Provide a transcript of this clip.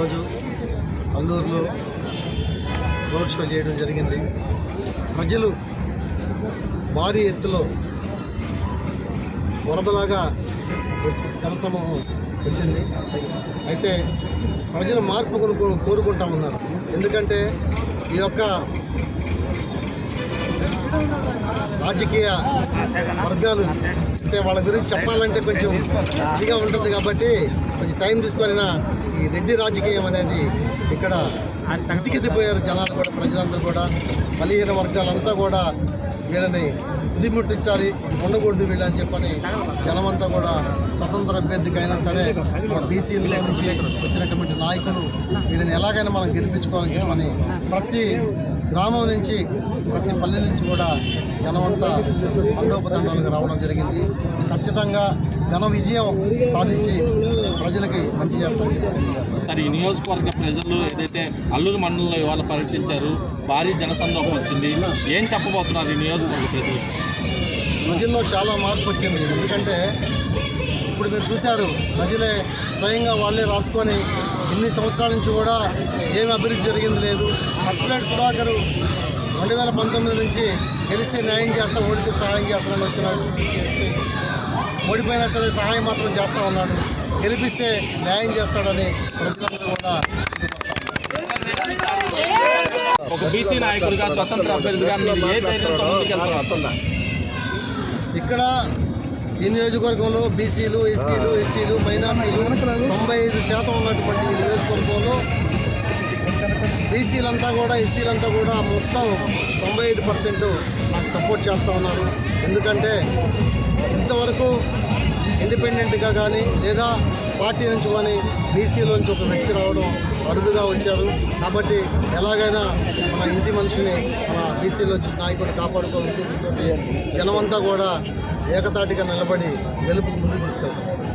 ఈరోజు అల్లూరులో road show చేయడం జరిగింది. ప్రజలు భారీ ఎత్తులో వరదలాగా జనసమూహం వచ్చింది. అయితే ప్రజలు మార్పు కోరుకుంటా ఉన్నారు. ఎందుకంటే ఈ యొక్క రాజకీయ వర్గాలు అంటే వాళ్ళ గురించి చెప్పాలంటే కొంచెం ఇదిగా ఉంటుంది కాబట్టి కొంచెం టైం తీసుకొని ఈ రెడ్డి రాజకీయం అనేది ఇక్కడ విసిగెత్తిపోయారు జనాలు కూడా ప్రజలందరూ కూడా. బలహీన వర్గాలంతా కూడా వీళ్ళని తుదిముట్టించాలి ఉండకూడదు వీళ్ళని చెప్పని జనమంతా కూడా స్వతంత్ర అభ్యర్థికైనా సరే మన బీసీలో నుంచి వచ్చినటువంటి నాయకులు వీరిని ఎలాగైనా మనం గెలిపించుకోవాలని చెప్పని ప్రతి గ్రామం నుంచి ప్రతి పల్లె నుంచి కూడా జనమంతా తండోపతండాలుగా రావడం జరిగింది. ఖచ్చితంగా ఘన విజయం సాధించి మంచి సార్ ఈ నియోజకవర్గ ప్రజలు ఏదైతే అల్లూరు మండలంలో ఇవాళ పర్యటించారు భారీ జనసందోహం వచ్చింది. ఏం చెప్పబోతున్నారు ఈ నియోజకవర్గ ప్రజలు? ప్రజల్లో చాలా మార్పు వచ్చింది. ఎందుకంటే ఇప్పుడు మీరు చూశారు ప్రజలే స్వయంగా వాళ్ళే రాసుకొని ఇన్ని సంవత్సరాల నుంచి కూడా ఏమి అభివృద్ధి జరిగింది లేదు. హస్బెండ్ సుధాకర్ రెండు వేల పంతొమ్మిది నుంచి గెలిస్తే న్యాయం చేస్తాం ఓడితే సహాయం చేస్తామని వచ్చిన. ఓడిపోయినా సరే సహాయం మాత్రం చేస్తా ఉన్నాడు గెలిపిస్తే న్యాయం చేస్తాడని ప్రజలందరూ కూడా ఒక బీసీ నాయకుడిగా స్వతంత్ర అభ్యర్థిగా మీరు ఏ ధైర్యంతో ముందుకెళ్తున్నారు ఇక్కడ ఈ నియోజకవర్గంలో బీసీలు ఎస్సీలు ఎస్టీలు మైనార్టీలు తొంభై ఐదు శాతం ఉన్నటువంటి నియోజకవర్గంలో బీసీలంతా కూడా ఎస్సీలంతా కూడా మొత్తం తొంభై ఐదు పర్సెంట్ నాకు సపోర్ట్ చేస్తూ ఉన్నారు. ఎందుకంటే ఇంతవరకు ఇండిపెండెంట్గా కానీ లేదా పార్టీ నుంచి కానీ బీసీలోంచి ఒక వ్యక్తి రావడం అరుదుగా వచ్చారు. కాబట్టి ఎలాగైనా మన ఇంటి మనిషిని మన బీసీలో నాయకుడు కాపాడుకోవాలని ఉద్దేశంతో జనమంతా కూడా ఏకతాటిగా నిలబడి గెలుపు ముందుకు తీసుకెళ్తున్నారు.